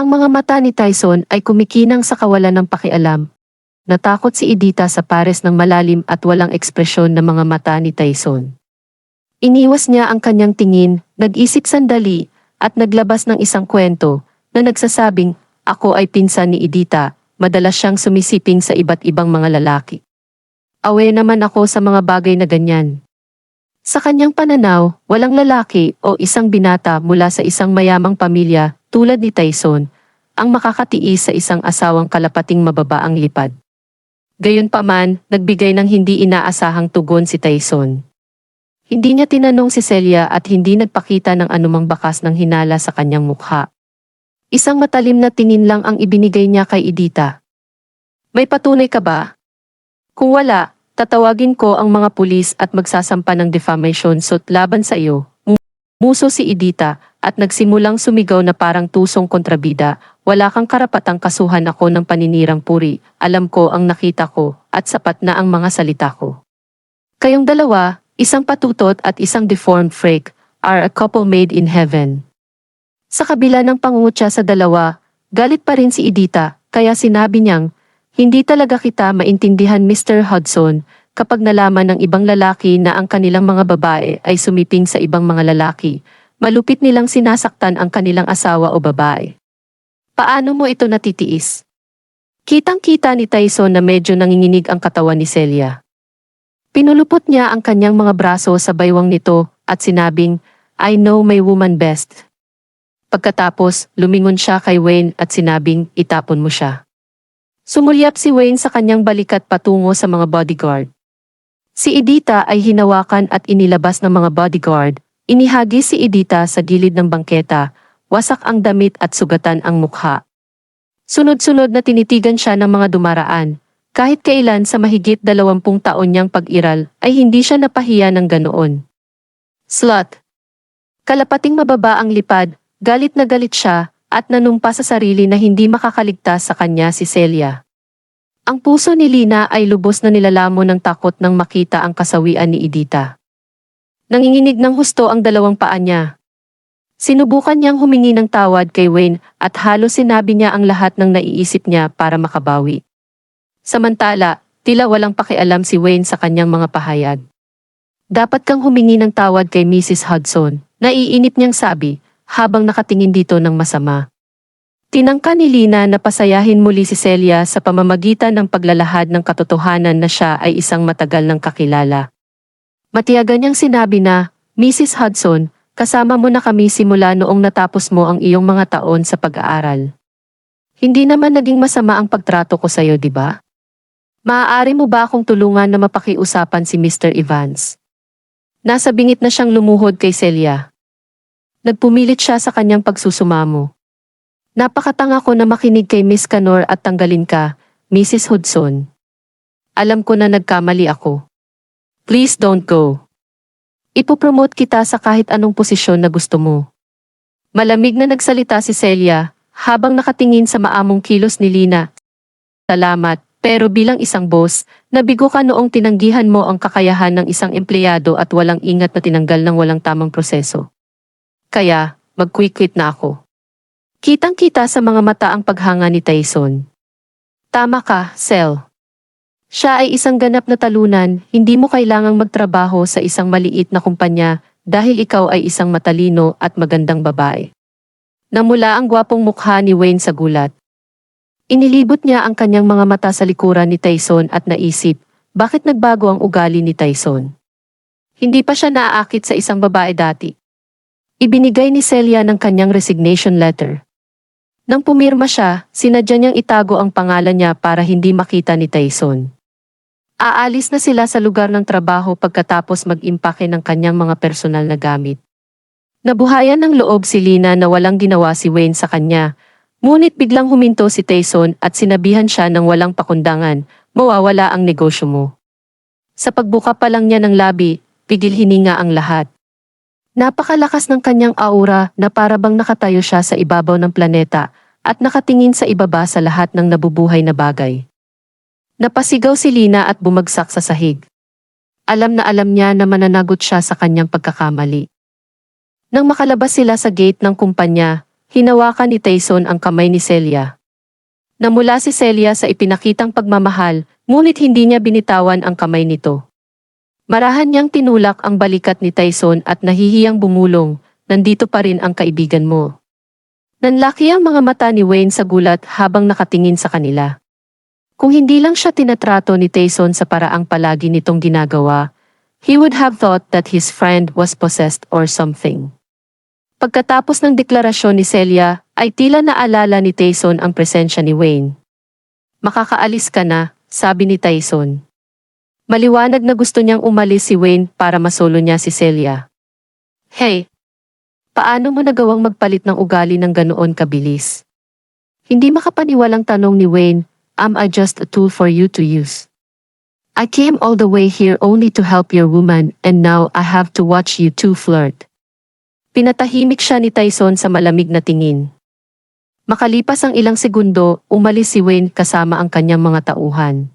Ang mga mata ni Tyson ay kumikinang sa kawalan ng pakialam. Natakot si Edita sa pares ng malalim at walang ekspresyon ng mga mata ni Tyson. Iniwas niya ang kanyang tingin, nag-isip sandali, at naglabas ng isang kwento na nagsasabing, ako ay pinsan ni Edita, madalas siyang sumisiping sa iba't ibang mga lalaki. Awe naman ako sa mga bagay na ganyan. Sa kanyang pananaw, walang lalaki o isang binata mula sa isang mayamang pamilya tulad ni Tyson ang makakatiis sa isang asawang kalapating mababaang lipad. Gayunpaman, nagbigay ng hindi inaasahang tugon si Tyson. Hindi niya tinanong si Celia at hindi nagpakita ng anumang bakas ng hinala sa kanyang mukha. Isang matalim na tingin lang ang ibinigay niya kay Edita. May patunay ka ba? Kung wala, tatawagin ko ang mga pulis at magsasampa ng defamation suit laban sa iyo. Mu- Muso si Edita at nagsimulang sumigaw na parang tusong kontrabida. Wala kang karapatang kasuhan ako ng paninirang puri. Alam ko ang nakita ko at sapat na ang mga salita ko. Kayong dalawa, isang patutot at isang deformed freak, are a couple made in heaven. Sa kabila ng pangungutya sa dalawa, galit pa rin si Edita, kaya sinabi niyang, hindi talaga kita maintindihan Mr. Hudson kapag nalaman ng ibang lalaki na ang kanilang mga babae ay sumiping sa ibang mga lalaki, malupit nilang sinasaktan ang kanilang asawa o babae. Paano mo ito natitiis? Kitang-kita ni Tyson na medyo nanginginig ang katawan ni Celia. Pinulupot niya ang kanyang mga braso sa baywang nito at sinabing, I know my woman best. Pagkatapos, lumingon siya kay Wayne at sinabing, itapon mo siya. Sumulyap si Wayne sa kanyang balikat patungo sa mga bodyguard. Si Edita ay hinawakan at inilabas ng mga bodyguard. Inihagi si Edita sa gilid ng bangketa, wasak ang damit at sugatan ang mukha. Sunod-sunod na tinitigan siya ng mga dumaraan. Kahit kailan sa mahigit dalawampung taon niyang pag-iral ay hindi siya napahiya ng ganoon. Slut. Kalapating mababa ang lipad, galit na galit siya, at nanumpa sa sarili na hindi makakaligtas sa kanya si Celia. Ang puso ni Lina ay lubos na nilalamo ng takot nang makita ang kasawian ni Edita. Nanginginig ng husto ang dalawang paa niya. Sinubukan niyang humingi ng tawad kay Wayne at halos sinabi niya ang lahat ng naiisip niya para makabawi. Samantala, tila walang pakialam si Wayne sa kanyang mga pahayag. Dapat kang humingi ng tawad kay Mrs. Hudson, naiinip niyang sabi, habang nakatingin dito ng masama. Tinangka ni Lina na pasayahin muli si Celia sa pamamagitan ng paglalahad ng katotohanan na siya ay isang matagal ng kakilala. Matiyagan niyang sinabi na, Mrs. Hudson, kasama mo na kami simula noong natapos mo ang iyong mga taon sa pag-aaral. Hindi naman naging masama ang pagtrato ko sa iyo, di ba? Maaari mo ba akong tulungan na mapakiusapan si Mr. Evans? Nasa bingit na siyang lumuhod kay Celia. Nagpumilit siya sa kanyang pagsusumamo. Napakatanga ko na makinig kay Miss Canor at tanggalin ka, Mrs. Hudson. Alam ko na nagkamali ako. Please don't go. Ipopromote kita sa kahit anong posisyon na gusto mo. Malamig na nagsalita si Celia, habang nakatingin sa maamong kilos ni Lina. Salamat, pero bilang isang boss, nabigo ka noong tinanggihan mo ang kakayahan ng isang empleyado at walang ingat na tinanggal ng walang tamang proseso. Kaya, mag-quick-quit na ako. Kitang-kita sa mga mata ang paghanga ni Tyson. Tama ka, Sel. Siya ay isang ganap na talunan, hindi mo kailangang magtrabaho sa isang maliit na kumpanya dahil ikaw ay isang matalino at magandang babae. Namula ang gwapong mukha ni Wayne sa gulat. Inilibot niya ang kanyang mga mata sa likuran ni Tyson at naisip, bakit nagbago ang ugali ni Tyson? Hindi pa siya naaakit sa isang babae dati. Ibinigay ni Celia ng kanyang resignation letter. Nang pumirma siya, sinadya niyang itago ang pangalan niya para hindi makita ni Tyson. Aalis na sila sa lugar ng trabaho pagkatapos mag-impake ng kanyang mga personal na gamit. Nabuhayan ng loob si Lina na walang ginawa si Wayne sa kanya, ngunit biglang huminto si Tyson at sinabihan siya ng walang pakundangan, mawawala ang negosyo mo. Sa pagbuka pa lang niya ng labi, pigil hininga ang lahat. Napakalakas ng kanyang aura na parabang nakatayo siya sa ibabaw ng planeta at nakatingin sa ibaba sa lahat ng nabubuhay na bagay. Napasigaw si Lina at bumagsak sa sahig. Alam na alam niya na mananagot siya sa kanyang pagkakamali. Nang makalabas sila sa gate ng kumpanya, hinawakan ni Tyson ang kamay ni Celia. Namula si Celia sa ipinakitang pagmamahal, ngunit hindi niya binitawan ang kamay nito. Marahan niyang tinulak ang balikat ni Tyson at nahihiyang bumulong, nandito pa rin ang kaibigan mo. Nanlaki ang mga mata ni Wayne sa gulat habang nakatingin sa kanila. Kung hindi lang siya tinatrato ni Tyson sa paraang palagi nitong ginagawa, he would have thought that his friend was possessed or something. Pagkatapos ng deklarasyon ni Celia, ay tila naalala ni Tyson ang presensya ni Wayne. Makakaalis ka na, sabi ni Tyson. Maliwanag na gusto niyang umalis si Wayne para masolo niya si Celia. Hey, paano mo nagawang magpalit ng ugali ng ganoon kabilis? Hindi makapaniwalang tanong ni Wayne, am I just a tool for you to use? I came all the way here only to help your woman and now I have to watch you two flirt. Pinatahimik siya ni Tyson sa malamig na tingin. Makalipas ang ilang segundo, umalis si Wayne kasama ang kanyang mga tauhan.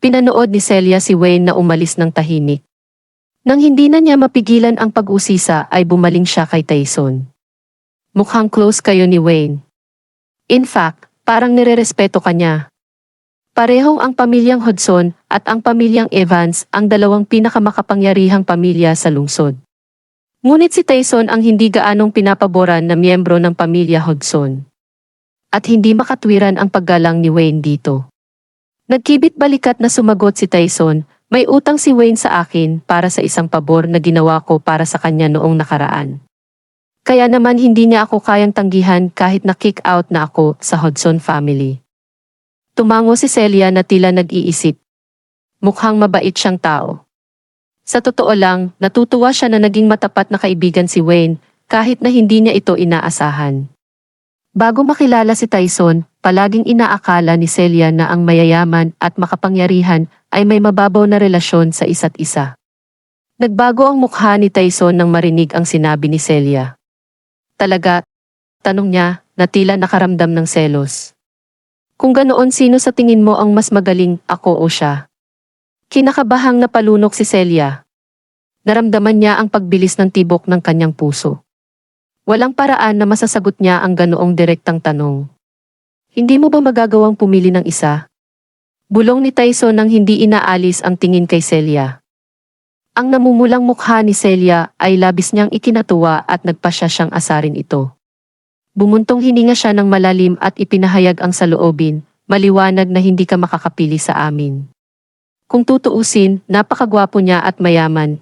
Pinanood ni Celia si Wayne na umalis ng tahimik. Nang hindi na niya mapigilan ang pag-usisa ay bumaling siya kay Tyson. Mukhang close kayo ni Wayne. In fact, parang nirerespeto ka niya. Parehong ang pamilyang Hodson at ang pamilyang Evans ang dalawang pinakamakapangyarihang pamilya sa lungsod. Ngunit si Tyson ang hindi gaanong pinapaboran na miyembro ng pamilya Hodson. At hindi makatwiran ang paggalang ni Wayne dito. Nagkibit balikat na sumagot si Tyson, may utang si Wayne sa akin para sa isang pabor na ginawa ko para sa kanya noong nakaraan. Kaya naman hindi niya ako kayang tanggihan kahit na-kick out na ako sa Hodson family. Tumango si Celia na tila nag-iisip. Mukhang mabait siyang tao. Sa totoo lang, natutuwa siya na naging matapat na kaibigan si Wayne kahit na hindi niya ito inaasahan. Bago makilala si Tyson, palaging inaakala ni Celia na ang mayayaman at makapangyarihan ay may mababaw na relasyon sa isa't isa. Nagbago ang mukha ni Tyson nang marinig ang sinabi ni Celia. Talaga, tanong niya na tila nakaramdam ng selos. Kung ganoon sino sa tingin mo ang mas magaling, ako o siya? Kinakabahang napalunok si Celia. Naramdaman niya ang pagbilis ng tibok ng kanyang puso. Walang paraan na masasagot niya ang ganoong direktang tanong. Hindi mo ba magagawang pumili ng isa? Bulong ni Tyson nang hindi inaalis ang tingin kay Celia. Ang namumulang mukha ni Celia ay labis niyang ikinatuwa at nagpasya siyang asarin ito. Bumuntong hininga siya ng malalim at ipinahayag ang saloobin, maliwanag na hindi ka makakapili sa amin. Kung tutuusin, napakagwapo niya at mayaman.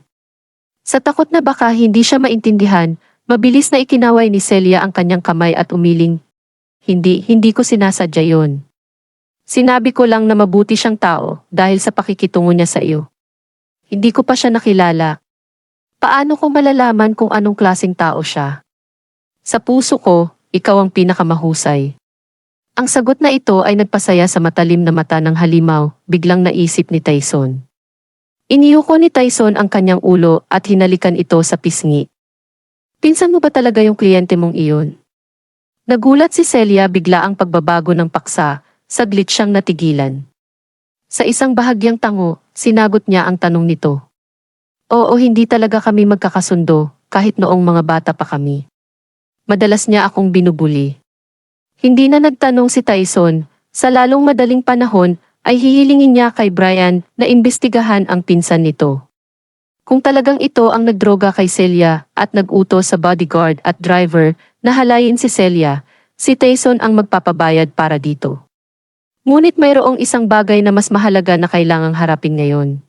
Sa takot na baka hindi siya maintindihan, mabilis na ikinaway ni Celia ang kanyang kamay at umiling. Hindi, hindi ko sinasadya yon. Sinabi ko lang na mabuti siyang tao dahil sa pakikitungo niya sa iyo. Hindi ko pa siya nakilala. Paano ko malalaman kung anong klasing tao siya? Sa puso ko, ikaw ang pinakamahusay. Ang sagot na ito ay nagpasaya sa matalim na mata ng halimaw, biglang naisip ni Tyson. Iniyuko ni Tyson ang kanyang ulo at hinalikan ito sa pisngi. Pinsan mo ba talaga yung kliyente mong iyon? Nagulat si Celia bigla ang pagbabago ng paksa, saglit siyang natigilan. Sa isang bahagyang tango, sinagot niya ang tanong nito. Oo hindi talaga kami magkakasundo, kahit noong mga bata pa kami. Madalas niya akong binubuli. Hindi na nagtanong si Tyson, sa lalong madaling panahon ay hihilingin niya kay Brian na imbestigahan ang pinsan nito. Kung talagang ito ang nagdroga kay Celia at nag-utos sa bodyguard at driver na halayin si Celia, si Tyson ang magpapabayad para dito. Ngunit mayroong isang bagay na mas mahalaga na kailangang harapin ngayon.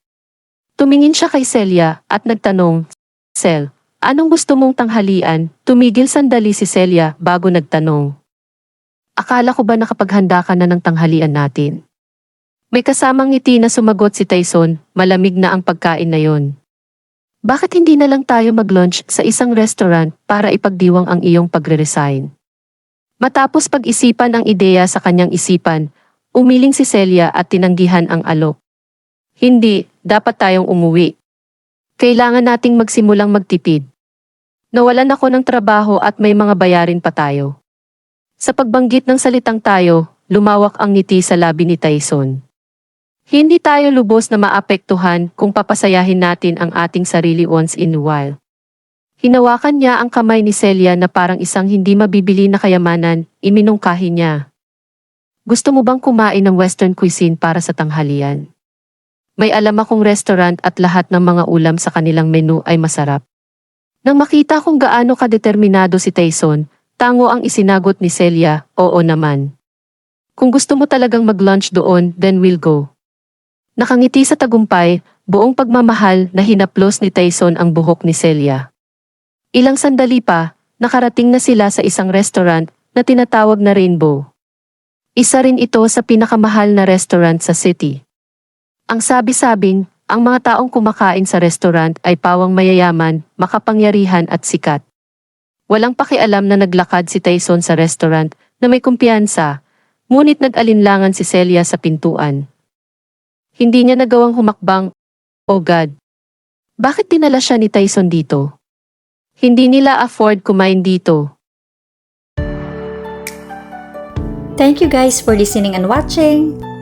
Tumingin siya kay Celia at nagtanong, Cel, anong gusto mong tanghalian? Tumigil sandali si Celia bago nagtanong. Akala ko ba nakapaghanda ka na ng tanghalian natin? May kasamang ngiti na sumagot si Tyson, malamig na ang pagkain na yon. Bakit hindi na lang tayo mag-lunch sa isang restaurant para ipagdiwang ang iyong pagre-resign? Matapos pag-isipan ang ideya sa kanyang isipan, umiling si Celia at tinanggihan ang alok. Hindi, dapat tayong umuwi. Kailangan nating magsimulang magtipid. Nawalan ako ng trabaho at may mga bayarin pa tayo. Sa pagbanggit ng salitang tayo, lumawak ang ngiti sa labi ni Tyson. Hindi tayo lubos na maapektuhan kung papasayahin natin ang ating sarili once in a while. Hinawakan niya ang kamay ni Celia na parang isang hindi mabibili na kayamanan, iminungkahi niya. Gusto mo bang kumain ng western cuisine para sa tanghalian? May alam akong restaurant at lahat ng mga ulam sa kanilang menu ay masarap. Nang makita kung gaano kadeterminado si Tyson, tango ang isinagot ni Celia, oo naman. Kung gusto mo talagang mag-lunch doon, then we'll go. Nakangiti sa tagumpay, buong pagmamahal na hinaplos ni Tyson ang buhok ni Celia. Ilang sandali pa, nakarating na sila sa isang restaurant na tinatawag na Rainbow. Isa rin ito sa pinakamahal na restaurant sa city. Ang sabi-sabing, ang mga taong kumakain sa restaurant ay pawang mayayaman, makapangyarihan at sikat. Walang pakialam na naglakad si Tyson sa restaurant na may kumpiyansa, ngunit nag-alinlangan si Celia sa pintuan. Hindi niya nagawang humakbang, Oh God! Bakit dinala siya ni Tyson dito? Hindi nila afford kumain dito. Thank you guys for listening and watching.